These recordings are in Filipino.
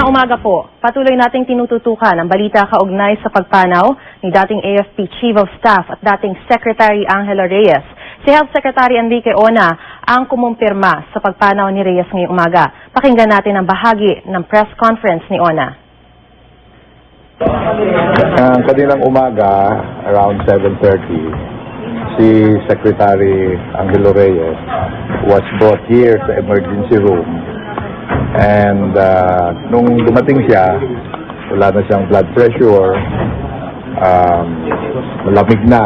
umaga po. Patuloy nating tinututukan ang balita kaugnay sa pagpanaw ni dating AFP Chief of Staff at dating Secretary Angela Reyes. Si Health Secretary Enrique Ona ang kumumpirma sa pagpanaw ni Reyes ngayong umaga. Pakinggan natin ang bahagi ng press conference ni Ona. Ang kaninang umaga, around 7.30, si Secretary Angelo Reyes was brought here sa emergency room. And uh, nung dumating siya, wala na siyang blood pressure, um, malamig na,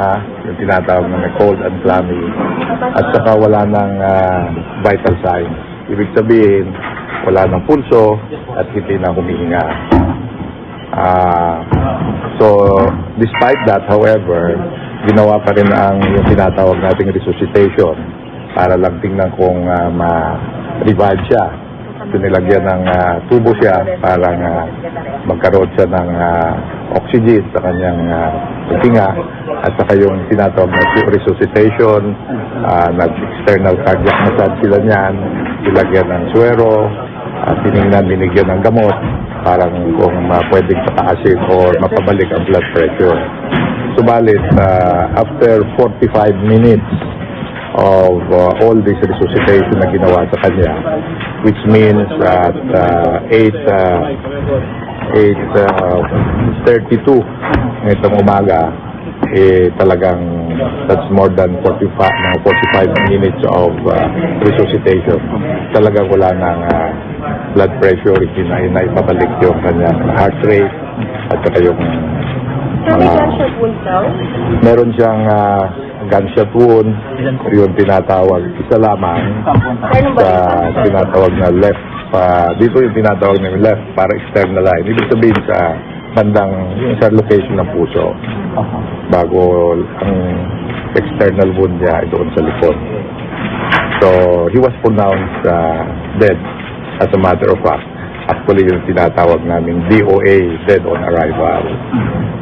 ha, yung tinatawag na cold and clammy, at saka wala ng uh, vital signs. Ibig sabihin, wala ng pulso at hindi na humihinga. Ah, so, despite that, however, ginawa pa rin ang yung tinatawag nating resuscitation para lang tingnan kung ah, ma-revive siya. Nilagyan ng ah, tubo siya para uh, magkaroon siya ng ah, oxygen sa kanyang uh, tinga at saka yung tinatawag na resuscitation, ah, nag-external cardiac massage sila niyan, nilagyan ng suero, at tinignan, binigyan ng gamot parang kung uh, pwedeng pataasin or mapabalik ang blood pressure. Subalit, uh, after 45 minutes of uh, all this resuscitation na ginawa sa kanya, which means at uh, 8, uh, 8, uh, 32 ngayong umaga, eh talagang that's more than 45, mga 45 minutes of uh, resuscitation. Talagang wala nang uh, blood pressure, hindi na naipabalik yung kanyang heart rate at saka yung daw? meron siyang uh, gunshot wound, yung tinatawag, isa lamang sa tinatawag na left pa dito yung tinatawag na left para external line. Ibig sabihin sa bandang sa location ng puso bago ang external wound niya ay doon sa likod. So, he was pronounced uh, dead as a matter of fact actually yung tinatawag namin DOA, Dead on Arrival.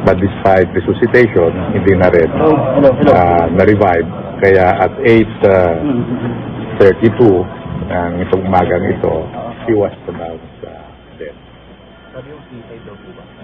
But despite resuscitation, hindi na rin uh, na-revive. Kaya at 8.32 uh, ah, ng itong umagang ito, he was pronounced uh, dead. Sabi yung suicide daw ba?